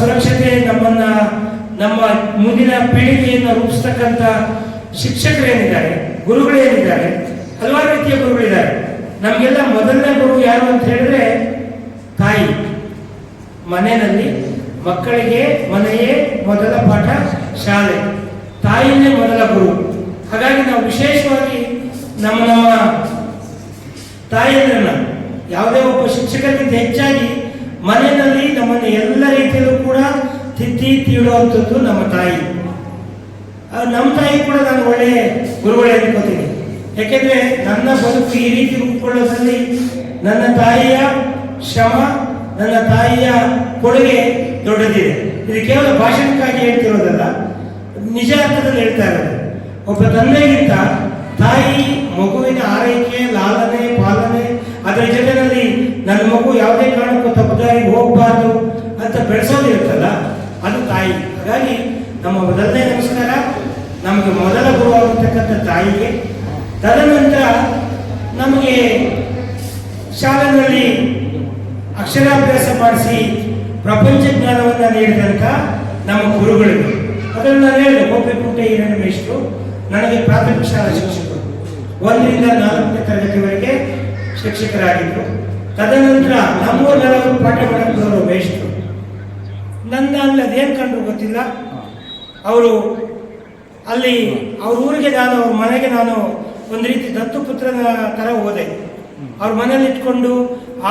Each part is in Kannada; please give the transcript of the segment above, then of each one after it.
ಸುರಕ್ಷತೆ ನಮ್ಮನ್ನ, ನಮ್ಮ ಮುಂದಿನ ಪೀಳಿಗೆಯನ್ನು ರೂಪಿಸ್ತಕ್ಕಂಥ ಶಿಕ್ಷಕರೇನಿದ್ದಾರೆ ಗುರುಗಳೇನಿದ್ದಾರೆ ಹಲವಾರು ರೀತಿಯ ಗುರುಗಳಿದ್ದಾರೆ. ನಮಗೆಲ್ಲ ಮೊದಲನೇ ಗುರು ಯಾರು ಅಂತ ಹೇಳಿದ್ರೆ ತಾಯಿ. ಮನೆಯಲ್ಲಿ ಮಕ್ಕಳಿಗೆ ಮನೆಯೇ ಮೊದಲ ಪಾಠ ಶಾಲೆ. ತಾಯಿನೇ ಮೊದಲ ಗುರು. ಹಾಗಾಗಿ ನಾವು ವಿಶೇಷವಾಗಿ ನಮ್ಮ ನಮ್ಮ ತಾಯಿಯನ್ನ ಯಾವುದೇ ಒಬ್ಬ ಶಿಕ್ಷಕರಿಗಿಂತ ಹೆಚ್ಚಾಗಿ ಮನೆಯಲ್ಲಿ ನಮ್ಮನ್ನು ಎಲ್ಲ ರೀತಿಯಲ್ಲೂ ಕೂಡ ತಿದ್ದಿ ತೀಡುವಂಥದ್ದು ನಮ್ಮ ತಾಯಿ. ನಮ್ಮ ತಾಯಿ ಕೂಡ ನಾನು ಒಳ್ಳೆಯ ಗುರುಗಳೇ ಅನ್ಕೋತೀನಿ. ಯಾಕೆಂದ್ರೆ ನನ್ನ ಬದುಕು ಈ ರೀತಿ ರೂಪುಗೊಳ್ಳೋದ್ರಲ್ಲಿ ನನ್ನ ತಾಯಿಯ ಶ್ರಮ, ನನ್ನ ತಾಯಿಯ ಕೊಡುಗೆ ದೊಡ್ಡದಿದೆ. ಇದು ಕೇವಲ ಭಾಷಣಕ್ಕಾಗಿ ಹೇಳ್ತಿರೋದಲ್ಲ, ನಿಜ ಅರ್ಥದಲ್ಲಿ ಹೇಳ್ತಾ ಇರೋದು. ಒಬ್ಬ ತಂದೆಗಿಂತ ತಾಯಿ ಮಗುವಿನ ಆರೈಕೆ, ಲಾಲನೆ, ಪಾಲನೆ, ಅದರ ಜೊತೆಯಲ್ಲಿ ನನ್ನ ಮಗು ಯಾವುದೇ ಹೋಗಬಾರ್ದು ಅಂತ ಬೆಳೆಸೋದಿರುತ್ತಲ್ಲ ಅದು ತಾಯಿ. ಹಾಗಾಗಿ ನಮ್ಮ ಮೊದಲನೇ ನಮಸ್ಕಾರ, ನಮಗೆ ಮೊದಲ ಗುರು ಆಗಿರ್ತಕ್ಕಂಥ ತಾಯಿಗೆ. ತದನಂತರ ನಮಗೆ ಶಾಲೆಗಳಲ್ಲಿ ಅಕ್ಷರಾಭ್ಯಾಸ ಮಾಡಿಸಿ ಪ್ರಪಂಚ ಜ್ಞಾನವನ್ನು ನೀಡಿದಂಥ ನಮ್ಮ ಗುರುಗಳಿಗೂ ಅದನ್ನು ನಾನು ಹೇಳಿದೆ ಗೋಪಿಕುಂಟೆ ಹಿರಣ್ಯ ಮೇಷ್ಟ್ರು, ನನಗೆ ಪ್ರಾಥಮಿಕ ಶಾಲಾ ಶಿಕ್ಷಕರು. ಒಂದರಿಂದ ನಾಲ್ಕನೇ ತರಗತಿವರೆಗೆ ಶಿಕ್ಷಕರಾಗಿದ್ದರು ತದನಂತರ ನಮ್ಮೂರ ಪಾಠ ಮೇಷ್ಟ್ರು ನನ್ನ ಅಲ್ಲಿ ಅದೇನು ಕಂಡ್ರು ಗೊತ್ತಿಲ್ಲ. ಅವರು ಅಲ್ಲಿ ಅವ್ರ ಊರಿಗೆ ನಾನು, ಅವ್ರ ಮನೆಗೆ ನಾನು ಒಂದು ರೀತಿ ದತ್ತು ಪುತ್ರನ ಥರ ಹೋದೆ. ಅವ್ರ ಮನೇಲಿ ಇಟ್ಕೊಂಡು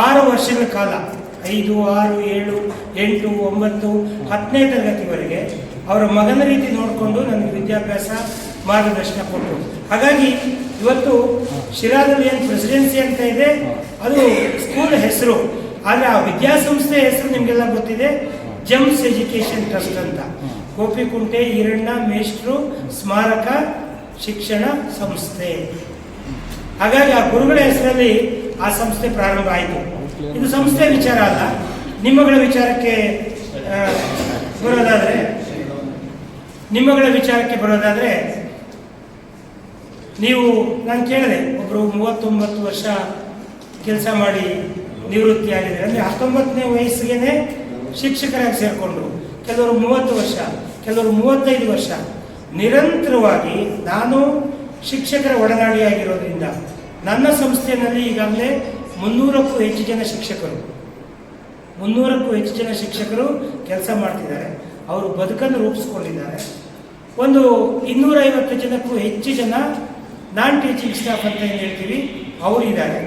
ಆರು ವರ್ಷಗಳ ಕಾಲ, ಐದು, ಆರು, ಏಳು, ಎಂಟು, ಒಂಬತ್ತು, ಹತ್ತನೇ ತರಗತಿವರೆಗೆ ಅವರ ಮಗನ ರೀತಿ ನೋಡಿಕೊಂಡು ನನಗೆ ವಿದ್ಯಾಭ್ಯಾಸ ಮಾರ್ಗದರ್ಶನ ಕೊಟ್ಟರು. ಹಾಗಾಗಿ ಇವತ್ತು ಶಿರಾದಲ್ಲಿ ಏನು ಪ್ರೆಸಿಡೆನ್ಸಿ ಅಂತ ಇದೆ, ಅದು ಸ್ಕೂಲ್ ಹೆಸರು. ಆದರೆ ಆ ವಿದ್ಯಾಸಂಸ್ಥೆ ಹೆಸರು ನಿಮಗೆಲ್ಲ ಗೊತ್ತಿದೆ. ಜಮ್ಸ್ ಎಜುಕೇಶನ್ ಟ್ರಸ್ಟ್ ಅಂತ. ಗೋಪಿಕುಂಟೆ ಈರಣ್ಣ ಮೇಷ್ಟ್ರು ಸ್ಮಾರಕ ಶಿಕ್ಷಣ ಸಂಸ್ಥೆ. ಹಾಗಾಗಿ ಆ ಗುರುಗಳ ಹೆಸರಲ್ಲಿ ಆ ಸಂಸ್ಥೆ ಪ್ರಾರಂಭ ಆಯಿತು. ಇದು ಸಂಸ್ಥೆ ವಿಚಾರ ಅಲ್ಲ. ನಿಮ್ಮಗಳ ವಿಚಾರಕ್ಕೆ ಬರೋದಾದರೆ ಬರೋದಾದ್ರೆ ನಿಮ್ಮಗಳ ವಿಚಾರಕ್ಕೆ ಬರೋದಾದರೆ ನೀವು ನಾನು ಕೇಳಿದೆ ಒಬ್ಬರು ಮೂವತ್ತೊಂಬತ್ತು ವರ್ಷ ಕೆಲಸ ಮಾಡಿ ನಿವೃತ್ತಿ ಆಗಿದ್ದಾರೆ. ಅಂದರೆ ಹತ್ತೊಂಬತ್ತನೇ ವಯಸ್ಸಿಗೆ ಶಿಕ್ಷಕರಾಗಿ ಸೇರಿಕೊಂಡ್ರು ಕೆಲವರು ಮೂವತ್ತು ವರ್ಷ, ಕೆಲವರು ಮೂವತ್ತೈದು ವರ್ಷ ನಿರಂತರವಾಗಿ ನಾನು ಶಿಕ್ಷಕರ ಒಡನಾಡಿಯಾಗಿರೋದ್ರಿಂದ ನನ್ನ ಸಂಸ್ಥೆಯಲ್ಲಿ ಈಗಾಗಲೇ ಮುನ್ನೂರಕ್ಕೂ ಹೆಚ್ಚು ಜನ ಶಿಕ್ಷಕರು, ಮುನ್ನೂರಕ್ಕೂ ಹೆಚ್ಚು ಜನ ಶಿಕ್ಷಕರು ಕೆಲಸ ಮಾಡ್ತಿದ್ದಾರೆ. ಅವರು ಬದುಕನ್ನು ರೂಪಿಸ್ಕೊಂಡಿದ್ದಾರೆ. ಒಂದು ಇನ್ನೂರೈವತ್ತು ಜನಕ್ಕೂ ಹೆಚ್ಚು ಜನ ನಾನ್ ಟೀಚಿಂಗ್ ಸ್ಟಾಫ್ ಅಂತ ಏನು ಹೇಳ್ತೀವಿ, ಅವರಿದ್ದಾರೆ.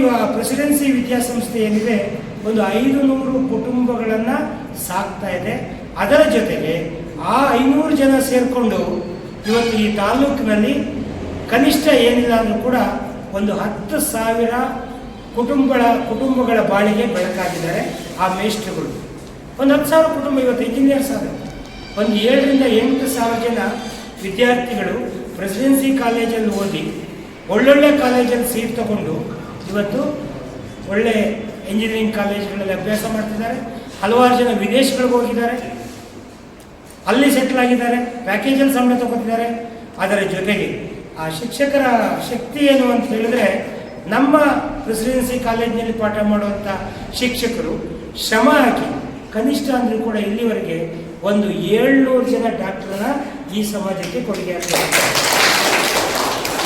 ಇವಾಗ ಪ್ರೆಸಿಡೆನ್ಸಿ ವಿದ್ಯಾಸಂಸ್ಥೆ ಏನಿದೆ ಒಂದು ಐದು ನೂರು ಕುಟುಂಬಗಳನ್ನು ಸಾಕ್ತಾ ಇದೆ. ಅದರ ಜೊತೆಗೆ ಆ ಐನೂರು ಜನ ಸೇರಿಕೊಂಡು ಇವತ್ತು ಈ ತಾಲೂಕಿನಲ್ಲಿ ಕನಿಷ್ಠ ಏನಿಲ್ಲ ಅಂದರೂ ಕೂಡ ಒಂದು ಹತ್ತು ಸಾವಿರ ಕುಟುಂಬಗಳ ಕುಟುಂಬಗಳ ಬಾಳಿಗೆ ಬೆಳಕಾಗಿದ್ದಾರೆ ಆ ಮೇಷ್ಟ್ರುಗಳು. ಒಂದು ಹತ್ತು ಸಾವಿರ ಕುಟುಂಬ ಇವತ್ತು ಇಂಜಿನಿಯರ್ಸ್ ಆದರೆ. ಒಂದು ಏಳರಿಂದ ಎಂಟು ಸಾವಿರ ಜನ ವಿದ್ಯಾರ್ಥಿಗಳು ಪ್ರೆಸಿಡೆನ್ಸಿ ಕಾಲೇಜಲ್ಲಿ ಓದಿ ಒಳ್ಳೊಳ್ಳೆ ಕಾಲೇಜಲ್ಲಿ ಸೀಟ್ ತಗೊಂಡು ಇವತ್ತು ಒಳ್ಳೆ ಇಂಜಿನಿಯರಿಂಗ್ ಕಾಲೇಜ್ಗಳಲ್ಲಿ ಅಭ್ಯಾಸ ಮಾಡ್ತಿದ್ದಾರೆ. ಹಲವಾರು ಜನ ವಿದೇಶಗಳಿಗೆ ಹೋಗಿದ್ದಾರೆ. ಅಲ್ಲಿ ಸೆಟ್ಲ್ ಆಗಿದ್ದಾರೆ. ಪ್ಯಾಕೇಜಲ್ಲಿ ಸಂಬಳ ತಗೋತಿದ್ದಾರೆ. ಅದರ ಜೊತೆಗೆ ಆ ಶಿಕ್ಷಕರ ಶಕ್ತಿ ಏನು ಅಂತ ಹೇಳಿದ್ರೆ, ನಮ್ಮ ಪ್ರೆಸಿಡೆನ್ಸಿ ಕಾಲೇಜಿನಲ್ಲಿ ಪಾಠ ಮಾಡುವಂಥ ಶಿಕ್ಷಕರು ಶ್ರಮ ಹಾಕಿ ಕನಿಷ್ಠ ಅಂದರೂ ಕೂಡ ಇಲ್ಲಿವರೆಗೆ ಒಂದು ಏಳ್ನೂರು ಜನ ಡಾಕ್ಟರ್ನ ಈ ಸಮಾಜಕ್ಕೆ ಕೊಡುಗೆ ಹಾಕ್ತಾರೆ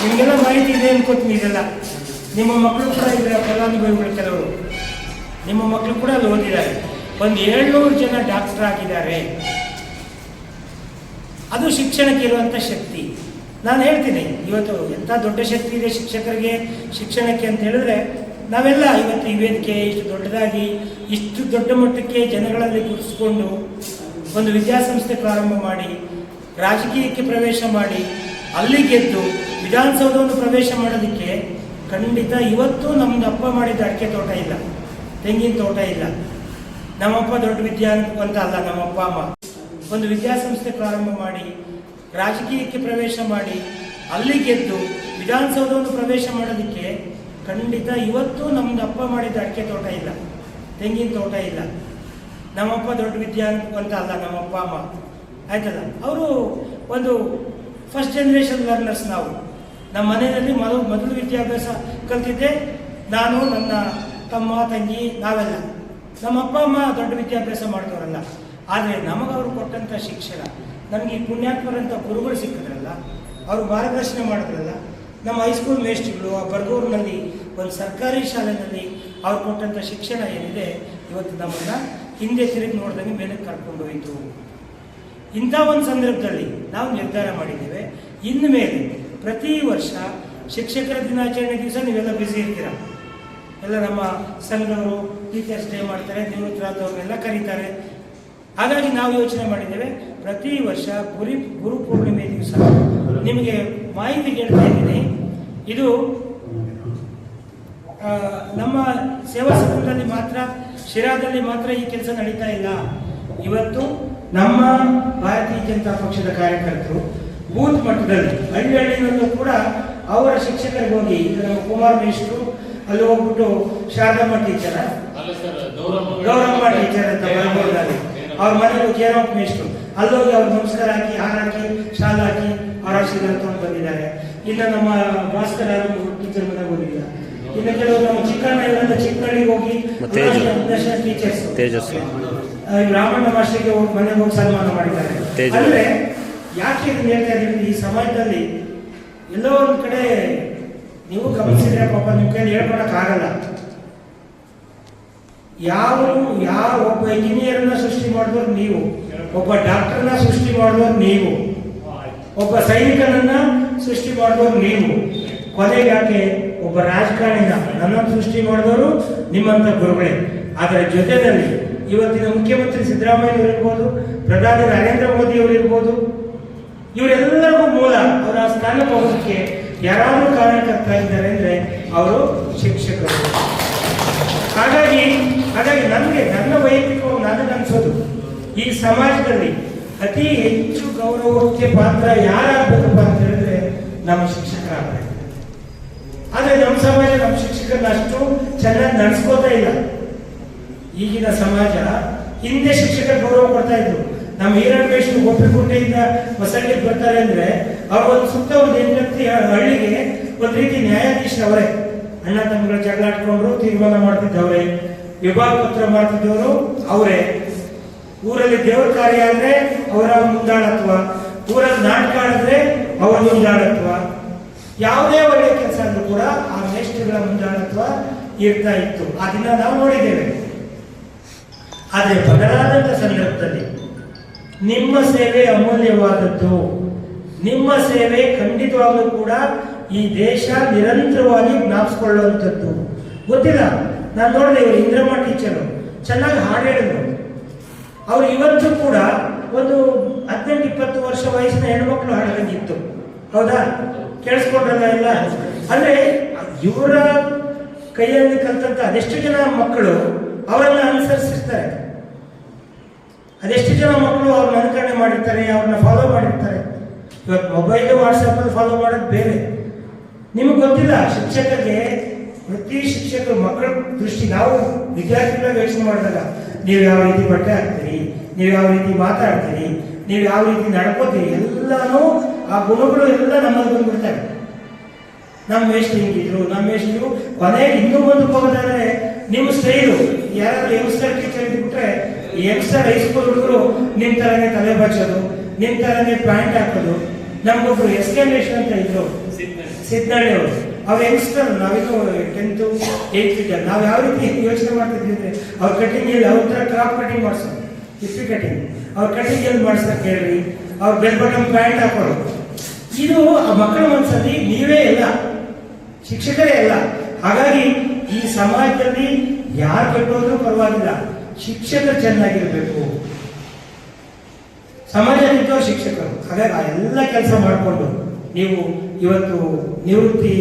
ನಿಮಗೆಲ್ಲ ಮಾಹಿತಿ ಇದೆ ಅನ್ಕೋತೀನಿ ಇದೆಲ್ಲ. ನಿಮ್ಮ ಮಕ್ಕಳು ಕೂಡ ಇದ್ದಾರೆ ಫಲಾನುಭವಿಗಳು ಕೆಲವರು. ನಿಮ್ಮ ಮಕ್ಕಳು ಕೂಡ ಅಲ್ಲಿ ಓದಿದ್ದಾರೆ. ಒಂದು ಏಳ್ನೂರು ಜನ ಡಾಕ್ಟರ್ ಆಗಿದ್ದಾರೆ. ಅದು ಶಿಕ್ಷಣಕ್ಕೆ ಇರುವಂಥ ಶಕ್ತಿ. ನಾನು ಹೇಳ್ತೀನಿ, ಇವತ್ತು ಎಂಥ ದೊಡ್ಡ ಶಕ್ತಿ ಇದೆ ಶಿಕ್ಷಕರಿಗೆ ಶಿಕ್ಷಣಕ್ಕೆ ಅಂತ ಹೇಳಿದ್ರೆ, ನಾವೆಲ್ಲ ಇವತ್ತು ಈ ವೇದಿಕೆ ಇಷ್ಟು ದೊಡ್ಡದಾಗಿ, ಇಷ್ಟು ದೊಡ್ಡ ಮಟ್ಟಕ್ಕೆ ಜನಗಳಲ್ಲಿ ಗುರುತಿಸ್ಕೊಂಡು ಒಂದು ವಿದ್ಯಾಸಂಸ್ಥೆ ಪ್ರಾರಂಭ ಮಾಡಿ, ರಾಜಕೀಯಕ್ಕೆ ಪ್ರವೇಶ ಮಾಡಿ, ಅಲ್ಲಿ ಗೆದ್ದು ವಿಧಾನಸೌಧವನ್ನು ಪ್ರವೇಶ ಮಾಡೋದಕ್ಕೆ ಖಂಡಿತ ಇವತ್ತು ನಮ್ಮದು ಅಪ್ಪ ಮಾಡಿದ ಅಡಿಕೆ ತೋಟ ಇಲ್ಲ. ತೆಂಗಿನ ತೋಟ ಇಲ್ಲ. ನಮ್ಮಪ್ಪ ದೊಡ್ಡ ವಿದ್ಯಾವಂತ ಅಲ್ಲ, ನಮ್ಮಪ್ಪ, ಅಮ್ಮ. ಒಂದು ವಿದ್ಯಾಸಂಸ್ಥೆ ಪ್ರಾರಂಭ ಮಾಡಿ, ರಾಜಕೀಯಕ್ಕೆ ಪ್ರವೇಶ ಮಾಡಿ, ಅಲ್ಲಿ ಗೆದ್ದು ವಿಧಾನಸೌಧವನ್ನು ಪ್ರವೇಶ ಮಾಡೋದಕ್ಕೆ ಖಂಡಿತ ಇವತ್ತು ನಮ್ದು ಅಪ್ಪ ಮಾಡಿದ ಅಡಿಕೆ ತೋಟ ಇಲ್ಲ. ತೆಂಗಿನ ತೋಟ ಇಲ್ಲ. ನಮ್ಮಪ್ಪ ದೊಡ್ಡ ವಿದ್ಯಾವಂತ ಅಲ್ಲ, ನಮ್ಮಪ್ಪ, ಅಮ್ಮ. ಆಯ್ತಲ್ಲ? ಅವರು ಒಂದು ಫಸ್ಟ್ ಜನರೇಷನ್ ಲರ್ನರ್ಸ್ ನಾವು. ನಮ್ಮ ಮನೆಯಲ್ಲಿ ಮೊದಲು ಮೊದಲು ವಿದ್ಯಾಭ್ಯಾಸ ಕಲ್ತಿದ್ದೆ. ನಾನು ನನ್ನ ತಮ್ಮ ತಂಗಿ ನಾವೆಲ್ಲ. ನಮ್ಮ ಅಪ್ಪ ಅಮ್ಮ ದೊಡ್ಡ ವಿದ್ಯಾಭ್ಯಾಸ ಮಾಡ್ತವರಲ್ಲ ಆದರೆ ನಮಗವರು ಕೊಟ್ಟಂಥ ಶಿಕ್ಷಣ, ನಮಗೆ ಈ ಪುಣ್ಯಾತ್ಮರಂಥ ಗುರುಗಳು ಸಿಕ್ಕಿದ್ರಲ್ಲ, ಅವರು ಮಾರ್ಗದರ್ಶನ ಮಾಡಿದ್ರಲ್ಲ, ನಮ್ಮ ಹೈಸ್ಕೂಲ್ ಮೇಸ್ಟ್ರಿಗಳು ಆ ಬರ್ಗೂರಿನಲ್ಲಿ ಒಂದು ಸರ್ಕಾರಿ ಶಾಲೆಯಲ್ಲಿ ಅವ್ರು ಕೊಟ್ಟಂಥ ಶಿಕ್ಷಣ ಏನಿದೆ, ಇವತ್ತು ನಮ್ಮನ್ನು ಹಿಂದೆ ತಿರುಗಿ ನೋಡ್ದಂಗೆ ಮೇಲಕ್ಕೆ ಕರ್ಕೊಂಡು ಹೋಯಿತು ಇಂಥ ಒಂದು ಸಂದರ್ಭದಲ್ಲಿ ನಾವು ನಿರ್ಧಾರ ಮಾಡಿದ್ದೇವೆ. ಇನ್ನು ಮೇಲೆ ಪ್ರತಿ ವರ್ಷ ಶಿಕ್ಷಕರ ದಿನಾಚರಣೆ ದಿವಸ ನೀವೆಲ್ಲ ಬ್ಯುಸಿ ಇರ್ತೀರ? ಎಲ್ಲ ನಮ್ಮ ಸಂಘದವರು ಟೀಚರ್ಸ್ ಡೇ ಮಾಡ್ತಾರೆ ನಿವೃತ್ತರಾದವ್ರನ್ನೆಲ್ಲ ಕರೀತಾರೆ. ಹಾಗಾಗಿ ನಾವು ಯೋಚನೆ ಮಾಡಿದ್ದೇವೆ, ಪ್ರತಿ ವರ್ಷ ಗುರಿ, ಗುರು ಪೂರ್ಣಿಮೆ ದಿವಸ. ನಿಮಗೆ ಮಾಹಿತಿ ಕೇಳ್ತಾ ಇದ್ದೀನಿ. ಇದು ನಮ್ಮ ಸೇವಾ ಸದನದಲ್ಲಿ ಮಾತ್ರ, ಶಿರಾದಲ್ಲಿ ಮಾತ್ರ ಈ ಕೆಲಸ ನಡೀತಾ ಇಲ್ಲ. ಇವತ್ತು ನಮ್ಮ ಭಾರತೀಯ ಜನತಾ ಪಕ್ಷದ ಕಾರ್ಯಕರ್ತರು ಬೂತ್ ಮಟ್ಟದಲ್ಲಿ ಹಳ್ಳಿ ಹಳ್ಳಿಗಳಲ್ಲೂ ಕೂಡ ಅವರ ಶಿಕ್ಷಕರಿಗೆ ಹೋಗಿ, ಈಗ ನಮ್ಮ ಕುಮಾರ್ ಮೇಷ್ಟ್ರು ಅಲ್ಲಿ ಹೋಗ್ಬಿಟ್ಟು ಶಾರದಮ್ಮ ಟೀಚರ ಗೌರಮ್ಮ ಟೀಚರ್ ಅಂತ ಬರ್ಬೋದಲ್ಲಿ ಅವ್ರ ಮನೆಗೆ ಜಯರಾಮ್ ಅಲ್ಲಿ ಅಲ್ಲೋಗಿ ಅವ್ರು ನಮಸ್ಕಾರ ಹಾಕಿ ಹಾರ ಹಾಕಿ ಶಾಲ ಹಾಕಿ ಅವ್ರ ಆಶೀರ್ವಾದ ತಗೊಂಡು ಬಂದಿದ್ದಾರೆ. ಇನ್ನು ನಮ್ಮ ಭಾಸ್ಕರ ಟೀಚರ್ ಮನೆಗೆ ಹೋಗಿಲ್ಲ. ಇನ್ನು ಕೆಲವು ನಮ್ಮ ಚಿಕ್ಕಣ್ಣ ಇವರಿಂದ ಚಿಕ್ಕಣ್ಣಿಗೆ ಹೋಗಿ ಟೀಚರ್ಸ್ ತೇಜಸ್ವಿ ರಾಮಣ್ಣ ಮಾಸ್ಟರ್ಗೆ ಹೋಗಿ ಮನೆಗೆ ಹೋಗಿ ಸನ್ಮಾನ ಮಾಡಿದ್ದಾರೆ. ಅಂದ್ರೆ ಯಾಕೆ ಇದನ್ನ ಹೇಳ್ತಾ ಇದ್ದೀವಿ ಈ ಸಮಾಜದಲ್ಲಿ ಎಲ್ಲೋ ಒಂದು ಕಡೆ ನೀವು ಗಮನಿಸಿದ್ರೆ ಪಾಪ ನಿಮ್ಮ ಹೇಳ್ಕೊಳಕ್ ಆಗಲ್ಲ. ಯಾವ ಯಾವ ಒಬ್ಬ ಇಂಜಿನಿಯರ್ನ ಸೃಷ್ಟಿ ಮಾಡಿದ್ರು ನೀವು, ಒಬ್ಬ ಡಾಕ್ಟರ್ನ ಸೃಷ್ಟಿ ಮಾಡಿದ್ರು ನೀವು, ಒಬ್ಬ ಸೈನಿಕನನ್ನ ಸೃಷ್ಟಿ ಮಾಡಿದವರು ನೀವು. ಕೊನೆಗೆ ಯಾಕೆ? ಒಬ್ಬ ರಾಜಕಾರಣಿನ ನನ್ನನ್ನು ಸೃಷ್ಟಿ ಮಾಡಿದವರು ನಿಮ್ಮಂತ ಗುರುಗಳೇ. ಅದರ ಜೊತೆಯಲ್ಲಿ ಇವತ್ತಿನ ಮುಖ್ಯಮಂತ್ರಿ ಸಿದ್ದರಾಮಯ್ಯ ಇರ್ಬೋದು, ಪ್ರಧಾನಿ ನರೇಂದ್ರ ಮೋದಿ ಇರ್ಬೋದು, ಇವರೆಲ್ಲರಿಗೂ ಮೂಲ. ಅವರ ಸ್ಥಾನ ಹೋಗೋದಕ್ಕೆ ಯಾರಾದರೂ ಕಾರ್ಯಕರ್ತ ಇದ್ದಾರೆ ಅಂದ್ರೆ ಅವರು ಶಿಕ್ಷಕರು. ಹಾಗಾಗಿ ಹಾಗಾಗಿ ನನಗೆ ನನ್ನ ವೈಯಕ್ತಿಕವಾಗಿ ನನಗೆ ಅನಿಸೋದು. ಈ ಸಮಾಜದಲ್ಲಿ ಅತಿ ಹೆಚ್ಚು ಗೌರವಕ್ಕೆ ಪಾತ್ರ ಯಾರಾಗಬೇಕಪ್ಪ ಅಂತ ಹೇಳಿದ್ರೆ ನಮ್ಮ ಶಿಕ್ಷಕರಾಗಬೇಕು. ಆದ್ರೆ ನಮ್ಮ ಸಮಾಜ ನಮ್ಮ ಶಿಕ್ಷಕರನ್ನ ಅಷ್ಟು ಚೆನ್ನಾಗಿ ನಡೆಸ್ಕೋತಾ ಇಲ್ಲ. ಈಗಿನ ಸಮಾಜ ಹಿಂದೆ ಶಿಕ್ಷಕರ ಗೌರವ ಕೊಡ್ತಾ ಇದ್ರು. ನಮ್ಮ ಈರಣ್ಮೇಶ್ವರ ಗೋಪಿಕುಂಟೆಯಿಂದ ಹೊಸಳ್ಳಿಗೆ ಬರ್ತಾರೆ ಅಂದ್ರೆ ಅವ್ರ ಒಂದು ಸುತ್ತ ಒಂದು ಹೆಂಡತಿ ಹಳ್ಳಿಗೆ ಒಂದು ರೀತಿ ನ್ಯಾಯಾಧೀಶ ಅವರೇ. ಅಣ್ಣ ತಮ್ಮಗಳ ಜಗಳ ಆಡ್ಕೊಂಡ್ರು, ತೀರ್ಮಾನ ಮಾಡ್ತಿದ್ದವ್ರೆ. ವಿಭಾಗ ಪತ್ರ ಮಾಡ್ತಿದ್ದವರು ಅವರೇ. ಊರಲ್ಲಿ ದೇವ್ರ ಕಾರ್ಯ ಆದ್ರೆ ಅವರ ಮುಂದಾಳತ್ವ. ಊರಲ್ಲಿ ನಾಟಕ ಆಡಿದ್ರೆ ಅವರ ಮುಂದಾಳತ್ವ. ಯಾವುದೇ ಒಳ್ಳೆಯ ಕೆಲಸ ಕೂಡ ಆ ಮೇಷ್ಟ್ರಗಳ ಮುಂದಾಳತ್ವ ಇರ್ತಾ ಇತ್ತು. ಅದನ್ನ ದಿನ ನಾವು ನೋಡಿದ್ದೇವೆ. ಆದರೆ ಬದಲಾದಂಥ ಸಂದರ್ಭದಲ್ಲಿ ನಿಮ್ಮ ಸೇವೆ ಅಮೂಲ್ಯವಾದದ್ದು. ನಿಮ್ಮ ಸೇವೆ ಖಂಡಿತವಾಗ್ಲೂ ಕೂಡ ಈ ದೇಶ ನಿರಂತರವಾಗಿ ಜ್ಞಾಪಿಸ್ಕೊಳ್ಳುವಂಥದ್ದು. ಗೊತ್ತಿಲ್ಲ? ನಾನು ನೋಡಿದೆ ಇವರು ಇಂದ್ರಮ್ಮ ಟೀಚರು ಚೆನ್ನಾಗಿ ಹಾಡು ಹೇಳಿದ್ರು. ಅವ್ರು ಇವತ್ತು ಕೂಡ ಒಂದು ಹದಿನೆಂಟು, ಇಪ್ಪತ್ತು ವರ್ಷ ವಯಸ್ಸಿನ ಹೆಣ್ಮಕ್ಳು ಹಾಡದಂಗಿತ್ತು ಹೌದಾ? ಕೇಳಿಸ್ಕೊಂಡ್ರಲ್ಲ ಇಲ್ಲ ಅಂದ್ರೆ ಇವರ ಕೈಯಲ್ಲಿ ಕಲ್ತಂತ ಅದೆಷ್ಟು ಜನ ಮಕ್ಕಳು ಅವರನ್ನ ಅನುಸರಿಸಿರ್ತಾರೆ? ಅದೆಷ್ಟು ಜನ ಮಕ್ಕಳು ಅವ್ರನ್ನ ಅನುಕರಣೆ ಮಾಡಿರ್ತಾರೆ, ಅವ್ರನ್ನ ಫಾಲೋ ಮಾಡಿರ್ತಾರೆ? ಇವತ್ತು ಮೊಬೈಲ್ ವಾಟ್ಸಪ್ಪಲ್ಲಿ ಫಾಲೋ ಮಾಡೋದು ಬೇರೆ. ನಿಮಗೆ ಗೊತ್ತಿಲ್ಲ, ಶಿಕ್ಷಕರಿಗೆ ಪ್ರತಿ ಶಿಕ್ಷಕರು ಮಕ್ಕಳ ದೃಷ್ಟಿ, ನಾವು ವಿದ್ಯಾರ್ಥಿಗಳ ಯೋಚನೆ ಮಾಡಿದಾಗ ನೀವು ಯಾವ ರೀತಿ ಬಟ್ಟೆ ಹಾಕ್ತೀರಿ, ನೀವು ಯಾವ ರೀತಿ ಮಾತಾಡ್ತೀರಿ, ನೀವು ಯಾವ ರೀತಿ ನಡ್ಕೋತೀರಿ, ಎಲ್ಲಾನು ಆ ಗುಣಗಳು ಎಲ್ಲ ನಮ್ಮಲ್ಲಿ ಬಂದ್ಬಿಡ್ತಾರೆ ನಮ್ಮ ಮೇಷ್ಟ್ರು ಹಿಂಗಿದ್ರು ನಮ್ಮ ಮೇಷ್ಟ್ರು ಕೊನೆಗೆ ಇನ್ನೂ ಮುಂದೆ ಹೋಗೋದಾದ್ರೆ ನಿಮ್ಮ ಸ್ಟೈಲು ಯಾರಾದ್ರೂ ಯಂಗ್ಸ್ಟರ್ ಟೀಚರ್ ಇದ್ಬಿಟ್ರೆ ಈ ಯಂಗ್ಸ್ಟರ್ ಹೈಸ್ಕೂಲ್ ಹುಡುಗರು ನಿಮ್ಮ ತರನೇ ತಲೆ ಬಚ್ಚೋದು ನಿಮ್ ತರನೇ ಪ್ಯಾಂಟ್ ಹಾಕೋದು. ನಮ್ಗೊಬ್ರು ಎಸ್ಕಲೇಷನ್ ಅಂತ ಇದ್ರು. ಸಿದ್ದಳ್ಳಿ ಅವರು. ಅವ್ರ ಯಂಗ್ಸ್ಟರ್ ನಾವೇನು ಟೆಂತ್ ಏತ್ ಇದ್ದಾಗ ನಾವು ಯಾವ ರೀತಿ ಯೋಚನೆ ಮಾಡ್ತಿದ್ವಿ ಅಂದ್ರೆ, ಅವ್ರ ಕಟಿಂಗ್ ಇಲ್ಲಿ ಅವ್ರ ಥರ ಕ್ರಾಪ್ ಕಟಿಂಗ್ ಮಾಡಿಸೋದು. ಹಿಸ್ಟ್ರಿ ಕಟಿಂಗ್ ಅವ್ರ ಕಟಿಂಗ್ ಎಲ್ಲಿ ಮಾಡಿಸ್ಬೇಕು ಕೇಳ್ರಿ ಅವ್ರ ಬೆಲ್ ಬಟನ್ ಪ್ಯಾಂಟ್ ಹಾಕೋದು. ಇದು ಆ ಮಕ್ಕಳ ಮನಸ್ಸಲ್ಲಿ ನೀವೇ ಇಲ್ಲ. ಶಿಕ್ಷಕರೇ ಅಲ್ಲ ಹಾಗಾಗಿ ಈ ಸಮಾಜದಲ್ಲಿ ಯಾರು ಕಟ್ಟೋದ್ರೂ ಪರವಾಗಿಲ್ಲ. ಶಿಕ್ಷಕರು ಚೆನ್ನಾಗಿರ್ಬೇಕು. ಸಮಾಜದಿಂದ ಶಿಕ್ಷಕರು, ಹಾಗಾಗಿ ಆ ಎಲ್ಲ ಕೆಲಸ ಮಾಡಿಕೊಂಡು ನೀವು ಇವತ್ತು ನಿವೃತ್ತಿ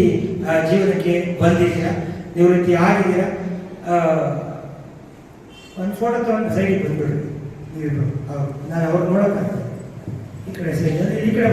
ಜೀವನಕ್ಕೆ ಬಂದಿದ್ದೀರಾ? ನಿವೃತ್ತಿ ಆಗಿದ್ದೀರಾ? ಒಂದು ಫೋಟೋ ತಗೊಂಡು ಸೈಡಿಗೆ ಬಂದ್ಬಿಡ್ರಿ. ನಾನು ಅವ್ರು ನೋಡೋಕ್ಕಾಗ್ತದೆ ಈ ಕಡೆ ಸೈಡ್. ಈ ಕಡೆ